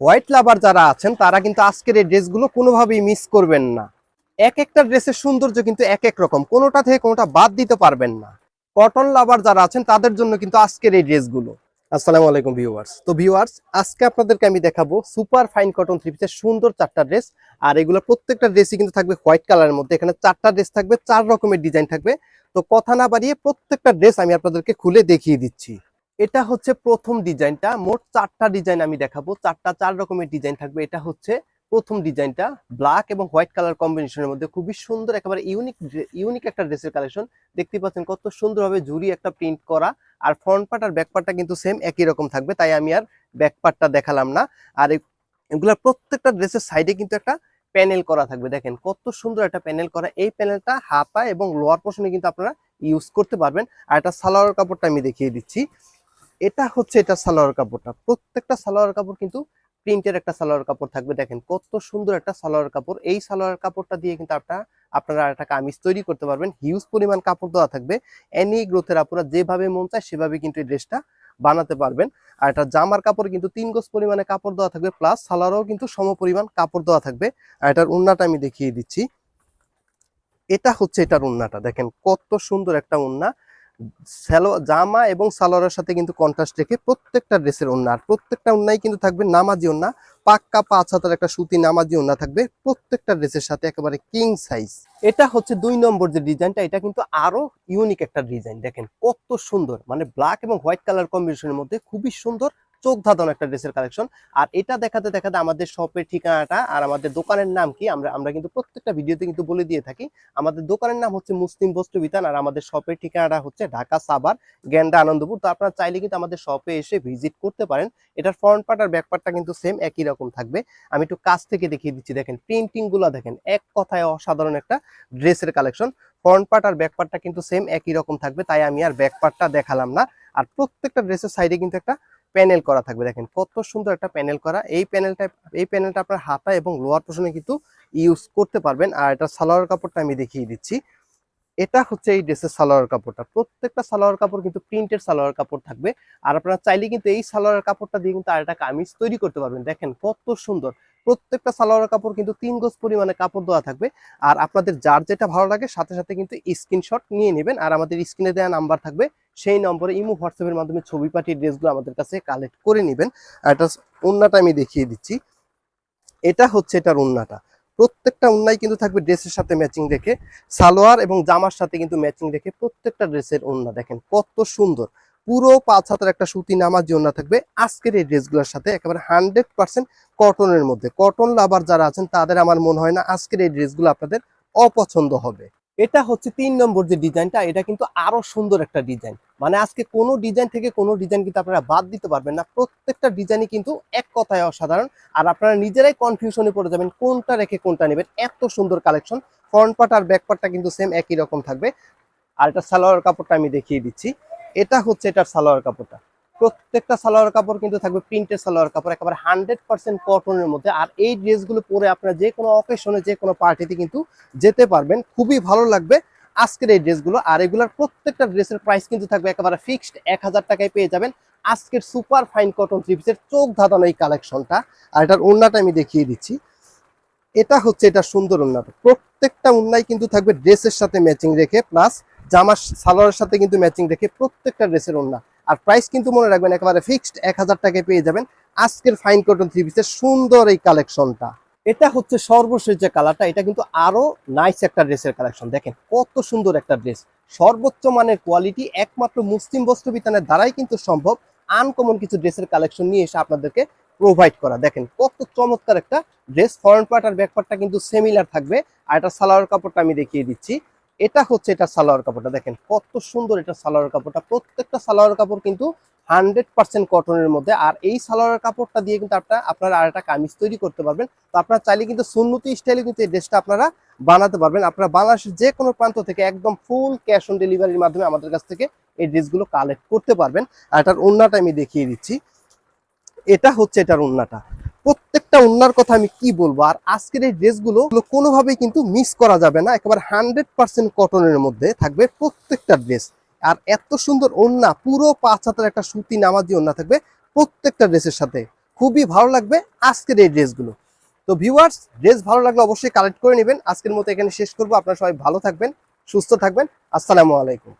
White লাভার যারা আছেন, তারা কিন্তু আজকের এই ড্রেসগুলো কোনোভাবেই মিস করবেন না। এক একটা ড্রেসের সৌন্দর্য কিন্তু এক এক রকম, কোনোটা থেকে কোনোটা বাদ দিতে পারবেন না। কটন লাভার যারা আছেন, তাদের জন্য কিন্তু আজকের এই ড্রেসগুলো। আসসালামু আলাইকুম ভিউয়ার্স তো ভিউয়ার্স আজকে আপনাদেরকে আমি দেখাবো সুপার ফাইন কটন থ্রি পিসের সুন্দর চারটা ড্রেস আর এগুলো প্রত্যেকটা ড্রেসই কিন্তু থাকবে হোয়াইট কালারের মধ্যে। এখানে চারটা ড্রেস থাকবে, চার রকমের ডিজাইন থাকবে। তো কথা না বাড়িয়ে প্রত্যেকটা ড্রেস আমি আপনাদেরকে খুলে দেখিয়ে দিচ্ছি। এটা হচ্ছে প্রথম ডিজাইনটা। মোট চারটা ডিজাইন আমি দেখাবো। চারটা চার রকমের ডিজাইন থাকবে। এটা হচ্ছে প্রথম ডিজাইনটা। ব্ল্যাক এবং হোয়াইট কালার কম্বিনেশনের মধ্যে খুবই সুন্দর, একেবারে ইউনিক ইউনিক একটা ড্রেসের কালেকশন। দেখতে পাচ্ছেন কত সুন্দরভাবে জুড়ি একটা প্রিন্ট করা। আর ফ্রন্ট পার্ট আর ব্যাক পার্টটা কিন্তু সেম একই রকম থাকবে, তাই আমি আর ব্যাক পার্টটা দেখালাম না। আর এগুলার প্রত্যেকটা ড্রেসের সাইডে কিন্তু একটা প্যানেল করা থাকবে। দেখেন কত সুন্দর একটা প্যানেল করা। এই প্যানেলটা হাতা এবং লোয়ার পোর্শনে কিন্তু আপনারা ইউজ করতে পারবেন। আর একটা সালোয়ার কাপড়টা আমি দেখিয়ে দিচ্ছি। এটা হচ্ছে এটা সালোয়ার কাপড়টা। প্রত্যেকটা সালোয়ার কাপড় কিন্তু প্রিন্টের একটা সালোয়ার কাপড় থাকবে। দেখেন কত সুন্দর একটা সালোয়ার কাপড়। এই সালোয়ার কাপড়টা দিয়ে কিন্তু আপনারা আপনারা একটা কামিজ তৈরি করতে পারবেন। হিউজ পরিমাণ কাপড় দেওয়া থাকবে। এনি গ্রোথের আপনারা যেভাবে মন চায় সেভাবে কিন্তু এই ড্রেসটা বানাতে পারবেন। আর এটা জামার কাপড় কিন্তু তিন গোজ পরিমাণে কাপড় দেওয়া থাকবে। প্লাস সালোয়ারও কিন্তু সম পরিমাণ কাপড় দেওয়া থাকবে। আর এটার উন্নাটা আমি দেখিয়ে দিচ্ছি। এটা হচ্ছে এটার উন্নাটা। দেখেন কত সুন্দর একটা উন্না। স্যালো জামা এবং সালোয়ারের সাথে কিন্তু কন্ট্রাস্ট রেখে প্রত্যেকটা ড্রেসের ওন্না। আর প্রত্যেকটা ওন্নাই কিন্তু থাকবে নামাজি ওন্না। পাক্কা পাঁচ হাতের একটা সুতি নামাজি ওন্না থাকবে প্রত্যেকটা ড্রেসের সাথে একেবারে কিং সাইজ এটা হচ্ছে দুই নম্বর যে ডিজাইনটা, এটা কিন্তু আরও ইউনিক একটা ডিজাইন। দেখেন কত সুন্দর। মানে ব্ল্যাক এবং হোয়াইট কালার কম্বিনেশনের মধ্যে খুবই সুন্দর চোখ ধাঁধানো একটা ড্রেসের কালেকশন আর এটা দেখাতে দেখাতে আমাদের শপের ঠিকানাটা আর আমাদের দোকানের নাম কি, আমরা আমরা কিন্তু প্রত্যেকটা ভিডিওতে কিন্তু বলে দিয়ে থাকি। আমাদের দোকানের নাম হচ্ছে মুসলিম বস্তু বিতান আর আমাদের শপের ঠিকানাটা হচ্ছে ঢাকা সাবার গ্যান্ডা, আনন্দপুর। তো আপনারা চাইলে কিন্তু আমাদের শপে এসে ভিজিট করতে পারেন। এটার ফ্রন্ট পার্ট আর ব্যাক পার্টটা কিন্তু সেম একই রকম থাকবে। আমি একটু কাছ থেকে দেখিয়ে দিচ্ছি, দেখেন প্রিন্টিংগুলো দেখেন, এক কথায় অসাধারণ একটা ড্রেসের কালেকশন ফ্রন্ট পার্ট আর ব্যাক পার্টটা কিন্তু সেম একই রকম থাকবে, তাই আমি আর ব্যাক পার্টটা দেখালাম না। আর প্রত্যেকটা ড্রেসের সাইডে কিন্তু একটা প্যানেল করা থাকবে। দেখেন কত সুন্দর একটা প্যানেল করা। এই প্যানেলটা এই প্যানেলটা আপনার হাতা এবং লোয়ার পোর্শনে কিন্তু ইউজ করতে পারবেন। আর এটা সালোয়ার কাপড়টা আমি দেখিয়ে দিচ্ছি। এটা হচ্ছে এই ড্রেসের সালোয়ার কাপড়টা। প্রত্যেকটা সালোয়ার কাপড় কিন্তু প্রিন্টের সালোয়ার কাপড় থাকবে। আর আপনারা চাইলে কিন্তু এই সালোয়ার কাপড়টা দিয়ে কিন্তু আর একটা কামিজ তৈরি করতে পারবেন। দেখেন কত সুন্দর। প্রত্যেকটা সালোয়ার কাপড় কিন্তু তিন গজ পরিমাণে কাপড় দেওয়া থাকবে। আর আপনাদের যার যেটা ভালো লাগে, সাথে সাথে কিন্তু স্ক্রিনশট নিয়ে নেবেন। আর আমাদের স্ক্রিনে দেওয়া নাম্বার থাকবে, সেই নম্বরে ইমো হোয়াটসঅ্যাপের মাধ্যমে ছবি পাঠিয়ে ড্রেসগুলো আমাদের কাছে কালেক্ট করে নেবেন। আর এটা উন্নাটা আমি দেখিয়ে দিচ্ছি। এটা হচ্ছে এটার উন্নাটা। প্রত্যেকটা উন্নাই কিন্তু থাকবে ড্রেসের সাথে ম্যাচিং রেখে। সালোয়ার এবং জামার সাথে কিন্তু ম্যাচিং রেখে প্রত্যেকটা ড্রেসের উন্না দেখেন কত সুন্দর। পুরো পাঁচ হাতের একটা সুতি নামাজি জন্য থাকবে। আজকের এই ড্রেসগুলোর সাথে একেবারে হান্ড্রেড পার্সেন্ট কটনের মধ্যে। কটন লাভার যারা আছেন, তাদের আমার মনে হয় না আজকের এই ড্রেসগুলো আপনাদের অপছন্দ হবে। এটা হচ্ছে তিন নম্বর যে ডিজাইনটা, এটা কিন্তু আরও সুন্দর একটা ডিজাইন। মানে আজকে কোনো ডিজাইন থেকে কোনো ডিজাইন কিন্তু আপনারা বাদ দিতে পারবেন না। প্রত্যেকটা ডিজাইনই কিন্তু এক কথায় অসাধারণ। আর আপনারা নিজেরাই কনফিউশনে পড়ে যাবেন, কোনটা রেখে কোনটা নেবেন। এত সুন্দর কালেকশন। ফ্রন্ট পার্ট আর ব্যাক পার্টটা কিন্তু সেম একই রকম থাকবে। আর এটা সালোয়ার কাপড়টা আমি দেখিয়ে দিচ্ছি। এটা হচ্ছে এটার সালোয়ার কাপড়টা। প্রত্যেকটা সালোয়ার কাপড় কিন্তু থাকবে প্রিন্টের সালোয়ার কাপড়, একেবারে হান্ড্রেড পার্সেন্ট কটনের মধ্যে। আর এই ড্রেসগুলো পরে আপনারা যে কোনো অকেশনে যে কোনো পার্টিতে কিন্তু যেতে পারবেন। খুবই ভালো লাগবে আজকের এই ড্রেসগুলো। আর এগুলোর প্রত্যেকটা ড্রেসের প্রাইস কিন্তু থাকবে একেবারে ফিক্সড এক হাজার টাকায় পেয়ে যাবেন। আজকের সুপার ফাইন কটন থ্রি পিসের চোখ ধাঁধানো এই কালেকশনটা আর এটার ওন্নাটা আমি দেখিয়ে দিচ্ছি। এটা হচ্ছে এটা সুন্দর ওন্নাটা প্রত্যেকটা ওন্নাই কিন্তু থাকবে ড্রেসের সাথে ম্যাচিং রেখে প্লাস জামার সালোয়ারের সাথে কিন্তু ম্যাচিং রেখে প্রত্যেকটা ড্রেসের ওন্না আর প্রাইস কিন্তু মনে রাখবেন, একেবারে ফিক্সড এক হাজার টাকায় পেয়ে যাবেন আজকের ফাইন কটন থ্রি পিসের সুন্দর এই কালেকশনটা এটা হচ্ছে সর্বশেষ যে কালারটা এটা কিন্তু আরও নাইস একটা ড্রেসের কালেকশন দেখেন কত সুন্দর একটা ড্রেস। সর্বোচ্চ মানের কোয়ালিটি একমাত্র মুসলিম বস্ত্র বিতানের দ্বারাই কিন্তু সম্ভব আনকমন কিছু ড্রেসের কালেকশন নিয়ে এসে আপনাদেরকে প্রোভাইড করা। দেখেন কত চমৎকার একটা ড্রেস ফ্রন্ট পার্ট আর ব্যাক পার্টটা কিন্তু সেমিলার থাকবে। আর এটা সালোয়ার কাপড়টা আমি দেখিয়ে দিচ্ছি। এটা হচ্ছে এটা সালোয়ার কাপড়টা। দেখেন কত সুন্দর এটা সালোয়ার কাপড়টা। প্রত্যেকটা সালোয়ার কাপড় কিন্তু হান্ড্রেড পার্সেন্ট কটনের মধ্যে। আর এই সালোয়ার কাপড়টা দিয়ে কিন্তু আপনার, আপনারা আর একটা কামিজ তৈরি করতে পারবেন। তো আপনারা চাইলে কিন্তু সুন্নতি স্টাইলে কিন্তু এই ড্রেসটা আপনারা বানাতে পারবেন। আপনারা বাংলাদেশের যে কোনো প্রান্ত থেকে একদম ফুল ক্যাশ অন ডেলিভারির মাধ্যমে আমাদের কাছ থেকে এই ড্রেসগুলো কালেক্ট করতে পারবেন। আর এটার ওন্নাটা আমি দেখিয়ে দিচ্ছি। এটা হচ্ছে এটার ওন্নাটা প্রত্যেকটা ওন্নার কথা আমি কি বলব? আর আজকের এই ড্রেসগুলো কোনোভাবেই কিন্তু মিস করা যাবে না। একেবারে হান্ড্রেড পার্সেন্ট কটনের মধ্যে থাকবে প্রত্যেকটা ড্রেস আর এত সুন্দর ওন্না পুরো পাঁচ হাতের একটা সুতি নামাজি ওন্না থাকবে প্রত্যেকটা ড্রেসের সাথে। খুবই ভালো লাগবে আজকের এই ড্রেসগুলো তো ভিউয়ার্স ড্রেস ভালো লাগলে অবশ্যই কালেক্ট করে নেবেন। আজকের মতো এখানে শেষ করব। আপনারা সবাই ভালো থাকবেন, সুস্থ থাকবেন। আসসালামু আলাইকুম।